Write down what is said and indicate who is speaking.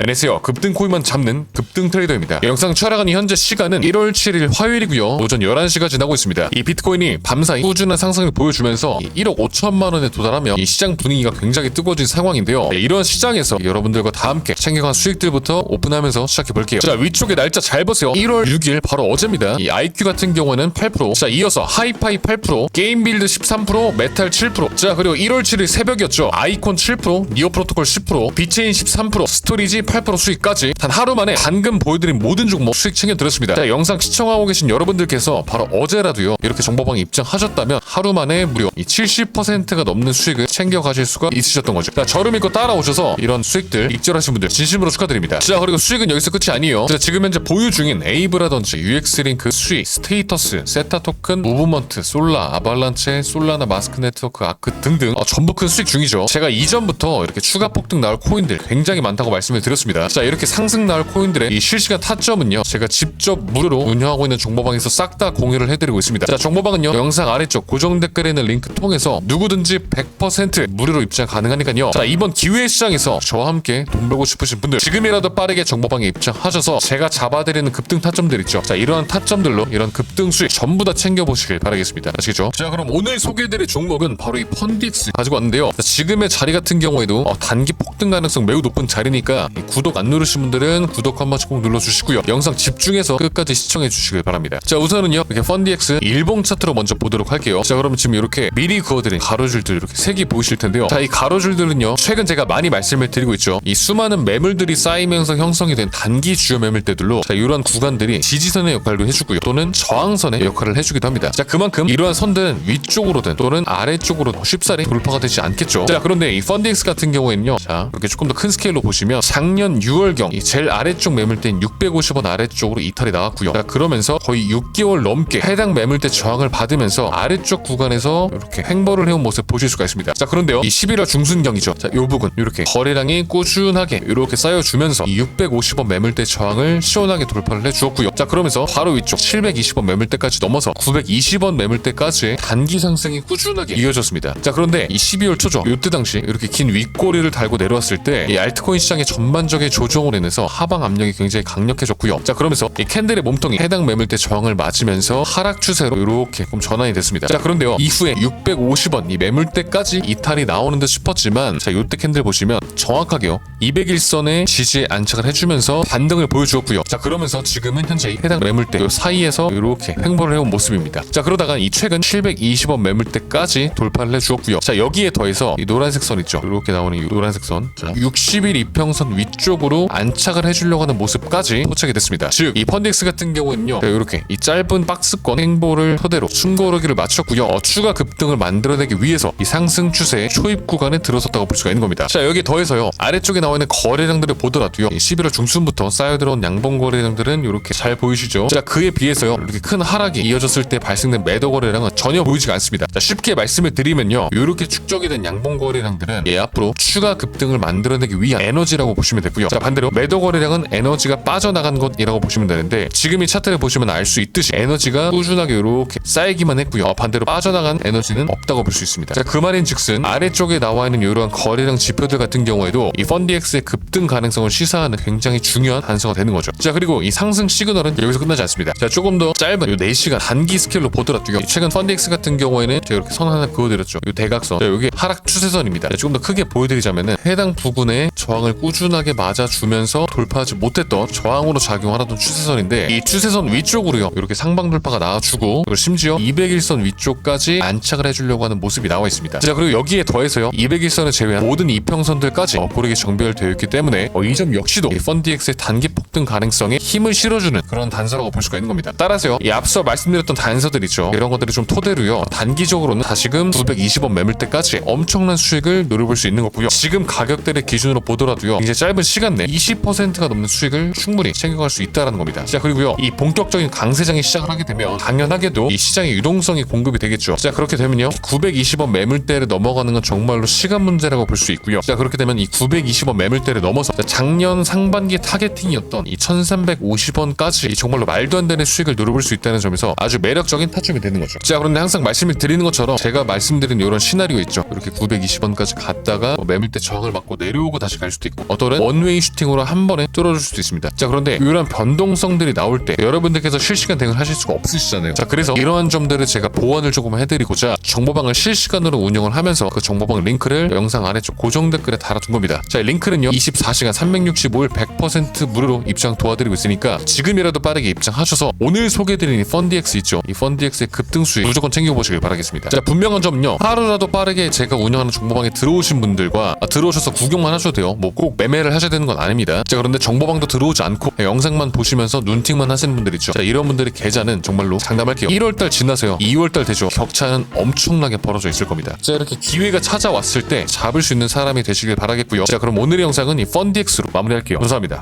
Speaker 1: 안녕하세요. 급등 코인만 잡는 급등 트레이더입니다. 영상 촬영하는 현재 시간은 1월 7일 화요일이고요. 오전 11시가 지나고 있습니다. 이 비트코인이 밤사이 꾸준한 상승을 보여주면서 이 1억 5천만 원에 도달하며 이 시장 분위기가 굉장히 뜨거워진 상황인데요. 네, 이런 시장에서 여러분들과 다 함께 챙겨간 수익들부터 오픈하면서 시작해 볼게요. 자 위쪽에 날짜 잘 보세요. 1월 6일 바로 어제입니다. 이 IQ 같은 경우는 8%. 자 이어서 하이파이 8%, 게임 빌드 13%, 메탈 7%. 자 그리고 1월 7일 새벽이었죠. 아이콘 7%, 니오 프로토콜 10%, 비체인 13%, 스토리지 8% 수익까지 단 하루 만에 방금 보여드린 모든 종목 수익 챙겨드렸습니다. 자, 영상 시청하고 계신 여러분들께서 바로 어제라도요 이렇게 정보방에 입장하셨다면 하루 만에 무려 이 70%가 넘는 수익을 챙겨가실 수가 있으셨던 거죠. 자, 저를 믿고 따라오셔서 이런 수익들 익절하신 분들 진심으로 축하드립니다. 자 그리고 수익은 여기서 끝이 아니에요. 자, 지금 현재 보유 중인 에이브라든지 UX링크 수익, 스테이터스, 세타 토큰, 무브먼트, 솔라, 아발란체, 솔라나 마스크 네트워크, 아크 등등 어, 전부 큰 수익 중이죠. 제가 이전부터 이렇게 추가 폭등 나올 코인들 굉장히 많다고 말씀을 드렸습니다. 자 이렇게 상승 나올 코인들의 이 실시간 타점은요 제가 직접 무료로 운영하고 있는 정보방에서 싹 다 공유를 해드리고 있습니다. 자 정보방은요 영상 아래쪽 고정 댓글에 있는 링크 통해서 누구든지 100% 무료로 입장 가능하니까요. 자 이번 기회 시장에서 저와 함께 돈 벌고 싶으신 분들 지금이라도 빠르게 정보방에 입장하셔서 제가 잡아드리는 급등 타점들 있죠. 자 이러한 타점들로 이런 급등 수익 전부 다 챙겨보시길 바라겠습니다. 아시겠죠? 자 그럼 오늘 소개해드릴 종목은 바로 이 펀딕스 가지고 왔는데요. 자, 지금의 자리 같은 경우에도 어, 단기 폭등 가능성 매우 높은 자리니까 이 구독 안 누르신 분들은 구독 한 번씩 꼭 눌러주시고요. 영상 집중해서 끝까지 시청해 주시길 바랍니다. 자 우선은요 이렇게 펀디엑스 일봉 차트로 먼저 보도록 할게요. 자 그러면 지금 이렇게 미리 그어드린 가로줄들 이렇게 색이 보이실 텐데요. 자 이 가로줄들은요 최근 제가 많이 말씀을 드리고 있죠. 이 수많은 매물들이 쌓이면서 형성이 된 단기 주요 매물대들로 자 이러한 구간들이 지지선의 역할도 해주고요. 또는 저항선의 역할을 해주기도 합니다. 자 그만큼 이러한 선들은 위쪽으로든 또는 아래쪽으로 쉽사리 돌파가 되지 않겠죠. 자 그런데 이 펀딩스 같은 경우에는요. 자 이렇게 조금 더 큰 스케일로 보시면 작년 6월경 이 제일 아래쪽 매물대인 650원 아래쪽으로 이탈이 나왔고요. 자 그러면서 거의 6개월 넘게 해당 매물대 저항을 받으면서 아래쪽 구간에서 이렇게 횡보를 해온 모습 보실 수가 있습니다. 자 그런데요. 이 11월 중순경이죠. 자 요 부분 이렇게 거래량이 꾸준하게 이렇게 쌓여주면서 이 650원 매물대 저항을 시원하게 돌파를 해주었고요. 자 그러면서 바로 위쪽 720원 매물대까지 넘어서 920원 매물대까지 단기 상승이 꾸준하게 이어졌습니다. 자 그런데 이 12월 초죠. 요때 당시 이렇게 긴 윗꼬리를 달고 내려왔을 때 이 알트코인 시장의 전반 적인 조정으로 인해서 하방 압력이 굉장히 강력해졌고요. 자 그러면서 이 캔들의 몸통이 해당 매물대 저항을 맞으면서 하락 추세로 이렇게 좀 전환이 됐습니다. 자 그런데요 이후에 650원 이 매물대까지 이탈이 나오는 듯 싶었지만 자 요때 캔들 보시면 정확하게요 201선에 지지에 안착을 해주면서 반등을 보여주었고요. 자 그러면서 지금은 현재 이 해당 매물대 요 사이에서 이렇게 횡보를 해온 모습입니다. 자 그러다가 이 최근 720원 매물대까지 돌파를 해주었고요. 자 여기에 더해서 이 노란색 선 있죠. 이렇게 나오는 이 노란색 선. 자 60일 이평선 위 쪽으로 안착을 해주려고 하는 모습까지 도착이 됐습니다. 즉 이 펀딩스 같은 경우는요. 이렇게 이 짧은 박스권 행보를 토대로 숨고르기를 마쳤고요. 어, 추가 급등을 만들어내기 위해서 이 상승 추세의 초입 구간에 들어섰다고 볼 수가 있는 겁니다. 자 여기 더해서요. 아래쪽에 나와 있는 거래량들을 보더라도요. 이 11월 중순부터 쌓여 들어온 양봉 거래량들은 이렇게 잘 보이시죠? 자 그에 비해서요. 이렇게 큰 하락이 이어졌을 때 발생된 매도 거래량은 전혀 보이지가 않습니다. 자 쉽게 말씀을 드리면요. 이렇게 축적이 된 양봉 거래량들은 예, 앞으로 추가 급등을 만들어내기 위한 에너지라고 보시면 되고요. 자 반대로 매도 거래량은 에너지가 빠져나간 것이라고 보시면 되는데 지금 이 차트를 보시면 알 수 있듯이 에너지가 꾸준하게 이렇게 쌓이기만 했고요. 어, 반대로 빠져나간 에너지는 없다고 볼 수 있습니다. 자 그 말인즉슨 아래쪽에 나와 있는 이러한 거래량 지표들 같은 경우에도 이 펀디엑스의 급등 가능성을 시사하는 굉장히 중요한 단서가 되는 거죠. 자 그리고 이 상승 시그널은 여기서 끝나지 않습니다. 자 조금 더 짧은 이 4시간 단기 스케일로 보더라도요. 최근 펀디엑스 같은 경우에는 제가 이렇게 선 하나 그어드렸죠. 이 대각선. 자, 여기 하락 추세선입니다. 자, 조금 더 크게 보여드리자면은 해당 부분에 저항을 꾸준하게 맞아주면서 돌파하지 못했던 저항으로 작용하던 추세선인데 이 추세선 위쪽으로요. 이렇게 상방 돌파가 나와주고 그리고 심지어 201선 위쪽까지 안착을 해주려고 하는 모습이 나와 있습니다. 자 그리고 여기에 더해서요. 201선을 제외한 모든 이평선들까지 어, 고르게 정비되어 있기 때문에 어, 이점 역시도 이 펀디엑스의 단기 폭등 가능성에 힘을 실어주는 그런 단서라고 볼 수가 있는 겁니다. 따라서요. 이 앞서 말씀드렸던 단서들 있죠. 이런 것들이 좀 토대로요. 단기적으로는 다시금 920원 매물대까지 엄청난 수익을 노려볼 수 있는 거고요. 지금 가격대를 기준으로 보더라도요. 이제 짧은 시간 내 20%가 넘는 수익을 충분히 챙겨갈 수 있다는 겁니다. 자 그리고요. 이 본격적인 강세장이 시작을 하게 되면 당연하게도 이 시장의 유동성이 공급이 되겠죠. 자 그렇게 되면요. 920원 매물대를 넘어가는 건 정말로 시간 문제라고 볼 수 있고요. 자 그렇게 되면 이 920원 매물대를 넘어서 자, 작년 상반기 타겟팅이었던 이 1350원까지 정말로 말도 안 되는 수익을 누려볼 수 있다는 점에서 아주 매력적인 타점이 되는 거죠. 자 그런데 항상 말씀을 드리는 것처럼 제가 말씀드린 이런 시나리오 있죠. 이렇게 920원까지 갔다가 뭐 매물대 저항을 맞고 내려오고 다시 갈 수도 있고 어떨은 원웨이 슈팅으로 한 번에 뚫어줄 수도 있습니다. 자 그런데 이런 변동성들이 나올 때 여러분들께서 실시간 대응을 하실 수가 없으시잖아요. 자 그래서 이러한 점들을 제가 보완을 조금 해드리고자 정보방을 실시간으로 운영을 하면서 그 정보방 링크를 영상 아래 쪽 고정 댓글에 달아둔 겁니다. 자 링크는요 24시간 365일 100% 무료로 입장 도와드리고 있으니까 지금이라도 빠르게 입장하셔서 오늘 소개드린 이 펀디엑스 있죠. 이 펀디엑스의 급등수익 무조건 챙겨보시길 바라겠습니다. 자 분명한 점은요 하루라도 빠르게 제가 운영하는 정보방에 들어오신 분들과 아, 들어오셔서 구경만 하셔도 돼요. 뭐 꼭 매매를 하셔야 되는 건 아닙니다. 자 그런데 정보방도 들어오지 않고 영상만 보시면서 눈팅만 하시는 분들 있죠. 자 이런 분들의 계좌는 정말로 장담할게요. 1월달 지나서요. 2월달 되죠. 격차는 엄청나게 벌어져 있을 겁니다. 자 이렇게 기회가 찾아왔을 때 잡을 수 있는 사람이 되시길 바라겠고요. 자 그럼 오늘의 영상은 이 펀디엑스로 마무리할게요. 감사합니다.